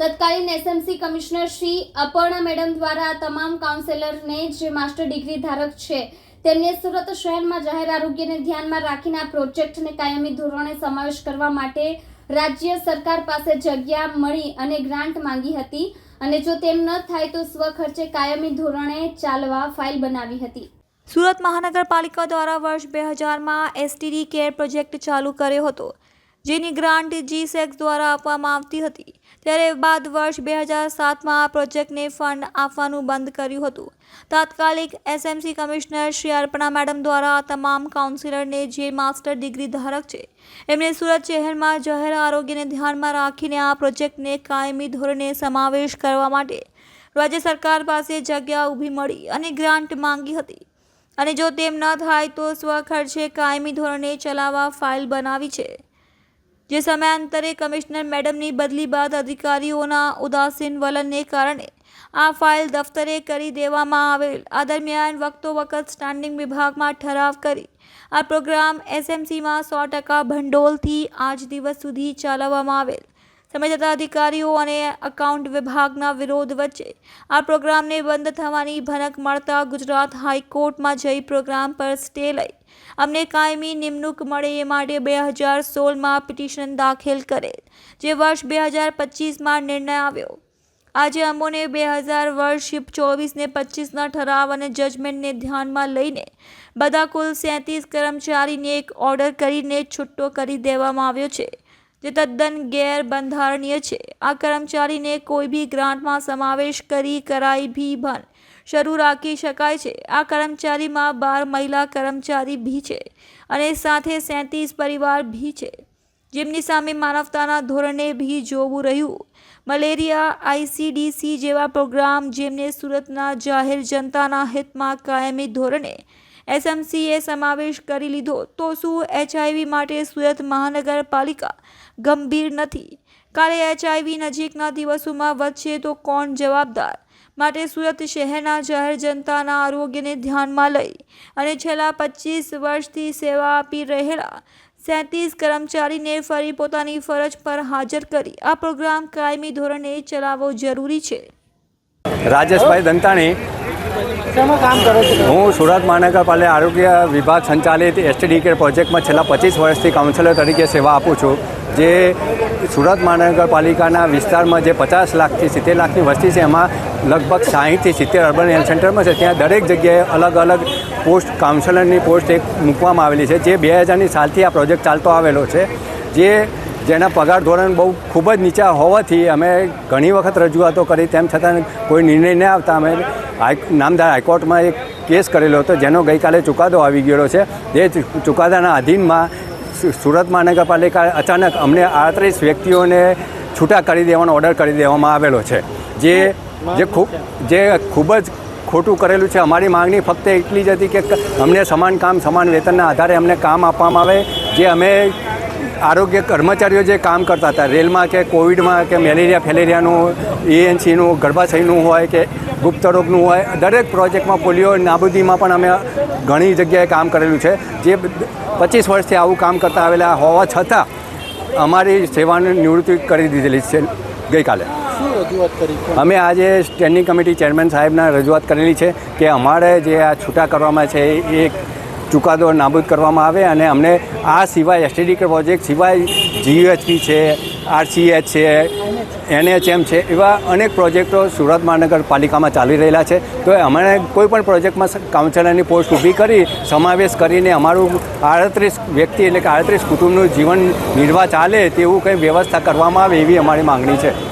તત્કાલીન SMC commissioner Shri Aparna madam દ્વારા તમામ કાઉન્સેલરને, જે માસ્ટર ડિગ્રી ધારક છે, તેમને સુરત શહેરમાં જાહેર આરોગ્યને ધ્યાનમાં રાખીને આ પ્રોજેક્ટને કાયમી ધોરણે સમાવેશ કરવા માટે રાજ્ય સરકાર પાસે જગ્યા મળી અને ગ્રાન્ટ માંગી હતી અને જો તેમ ન થાય તો સ્વખર્ચે કાયમી ધોરણે ચાલવા ફાઇલ બનાવી હતી. સુરત મહાનગરપાલિકા દ્વારા વર્ષ બે હજારમાં એસટીડી કેર પ્રોજેક્ટ ચાલુ કર્યો હતો. જેની ગ્રાન્ટ જી સેક્સ દ્વારા આપવામાં આવતી હતી. ત્યારે બાદ વર્ષ બે હજાર સાતમાં આ પ્રોજેક્ટને ફંડ આપવાનું બંધ કર્યું હતું. તાત્કાલિક SMC commissioner Shri Arpana madam દ્વારા તમામ કાઉન્સિલરને જે માસ્ટર ડિગ્રી ધારક છે એમણે સુરત શહેરમાં જાહેર આરોગ્યને ધ્યાનમાં રાખીને આ પ્રોજેક્ટને કાયમી ધોરણે સમાવેશ કરવા માટે રાજ્ય સરકાર પાસે જગ્યા ઊભી મળી અને ગ્રાન્ટ માંગી હતી. અને જો તેમ ન થાય તો સ્વખર્ચે કાયમી ધોરણે ચલાવવા ફાઇલ બનાવી છે. જે સમયાંતરે કમિશનર મેડમની બદલી બાદ અધિકારીઓના ઉદાસીન વલણને કારણે આ ફાઇલ દફતરે કરી દેવામાં આવેલ. આ દરમિયાન વખતો વખત સ્ટાન્ડિંગ વિભાગમાં ઠરાવ કરી આ પ્રોગ્રામ એસએમસીમાં સો ટકા ભંડોળથી આજ દિવસ સુધી ચલાવવામાં આવેલ. સમય જતાં અધિકારીઓ અને અકાઉન્ટ વિભાગના વિરોધ વચ્ચે આ પ્રોગ્રામને બંધ થવાની ભનક મળતા ગુજરાત હાઈકોર્ટમાં જઈ પ્રોગ્રામ પર સ્ટે લઈ અમને કાયમી નિમણૂક મળે એ માટે બે હજાર સોળમાં પિટિશન દાખલ કરેલ, જે વર્ષ બે હજાર પચીસમાં નિર્ણય આવ્યો. આજે અમોને બે હજાર વર્ષ ચોવીસને પચીસના ઠરાવ અને જજમેન્ટને ધ્યાનમાં લઈને બધા કુલ સેંત્રીસ કર્મચારીને એક ઓર્ડર કરીને છૂટો કરી દેવામાં આવ્યો છે, જે તદ્દન ગેરબંધારણીય છે. આ કર્મચારીને કોઈ બી ગ્રાન્ટમાં સમાવેશ કરી કરાઈ ભી ભન. શરૂ રાખી શકાય છે. આ કર્મચારીમાં બાર મહિલા કર્મચારી ભી છે અને સાથે સેંત્રીસ પરિવાર ભી છે. જેમની સામે માનવતાના ધોરણે ભી જોવું રહ્યું. મલેરિયા આઈસીડીસી જેવા પ્રોગ્રામ જેમને સુરતના જાહેર જનતાના હિતમાં કાયમી ધોરણે એસએમસીએ સમાવેશ કરી લીધો, તો શું એચઆઈવી માટે સુરત મહાનગરપાલિકા ગંભીર નથી? કાલે એચઆઈવી નજીકના દિવસોમાં વધશે તો કોણ જવાબદાર? માટે સુરત શહેરના જાહેર જનતાના આરોગ્યને ધ્યાનમાં લઈ અને છેલ્લા પચીસ વર્ષથી સેવા આપી રહેલા સેંત્રીસ કર્મચારીને ફરી પોતાની ફરજ પર હાજર કરી આ પ્રોગ્રામ કાયમી ધોરણે ચલાવવો જરૂરી છે. રાજેશભાઈ દંતાણી, હું સુરત મહાનગરપાલિકા આરોગ્ય વિભાગ સંચાલિત એસટીડી કેર પ્રોજેક્ટમાં છેલ્લા પચીસ વર્ષથી કાઉન્સિલર તરીકે સેવા આપું છું, જે સુરત મહાનગરપાલિકાના વિસ્તારમાં જે પચાસ લાખથી સિત્તેર લાખની વસ્તી છે, એમાં લગભગ સાહીઠથી સિત્તેર અર્બન હેલ્થ સેન્ટરમાં છે. ત્યાં દરેક જગ્યાએ અલગ અલગ પોસ્ટ કાઉન્સિલરની પોસ્ટ એક મૂકવામાં આવેલી છે, જે બે હજારની સાલથી આ પ્રોજેક્ટ ચાલતો આવેલો છે. જે જેના પગાર ધોરણ બહુ ખૂબ જ નીચા હોવાથી અમે ઘણી વખત રજૂઆતો કરી, તેમ છતાં કોઈ નિર્ણય ન આવતા અમે હાઈ, નામદાર હાઈકોર્ટમાં એક કેસ કરેલો હતો, જેનો ગઈકાલે ચુકાદો આવી ગયેલો છે. જે ચુકાદાના અધીનમાં સુરત મહાનગરપાલિકા અચાનક અમને આડત્રીસ વ્યક્તિઓને છૂટા કરી દેવાનો ઓર્ડર કરી દેવામાં આવેલો છે. જે જે ખૂબ જે ખૂબ જ ખોટું કરેલું છે, અમારી માંગણી ફક્ત એટલી જ હતી કે અમને સમાન કામ, સમાન વેતનના આધારે અમને કામ આપવામાં આવે, જે અમે આરોગ્ય કર્મચારીઓ જે કામ કરતા હતા, રેલમાં કે કોવિડમાં કે મેલેરિયા, ફેલેરિયાનું એએનસીનું ગર્ભાશયનું હોય કે ગુપ્ત રોગનું હોય, દરેક પ્રોજેક્ટમાં પોલિયો, નાબૂદીમાં પણ અમે ઘણી જગ્યાએ કામ કરેલું છે. જે પચીસ વર્ષથી આવું કામ કરતા આવેલા હોવા છતાં અમારી સેવાની નિવૃત્તિ કરી દીધેલી છે. ગઈકાલે. શું રજૂઆત કરી? છે અમે આજે સ્ટેન્ડિંગ કમિટી ચેરમેન સાહેબના રજૂઆત કરેલી છે કે અમારે જે આ છૂટા કરવામાં છે એ એક ચુકાદો નાબૂદ કરવામાં આવે અને અમને આ સિવાય એસટીડી પ્રોજેક્ટ સિવાય જીયુએચપી છે આરસીએચ છે એનએચએમ છે, એવા અનેક પ્રોજેક્ટો સુરત મહાનગરપાલિકામાં ચાલી રહેલા છે. તો અમારે કોઈ પણ પ્રોજેક્ટમાં કાઉન્સેલરની પોસ્ટ ઊભી કરી, સમાવેશ કરીને અમારું આડત્રીસ વ્યક્તિ એટલે કે આડત્રીસ કુટુંબનું જીવન નિર્વાહ ચાલે તેવું કંઈ વ્યવસ્થા કરવામાં આવે એવી અમારી માંગણી છે.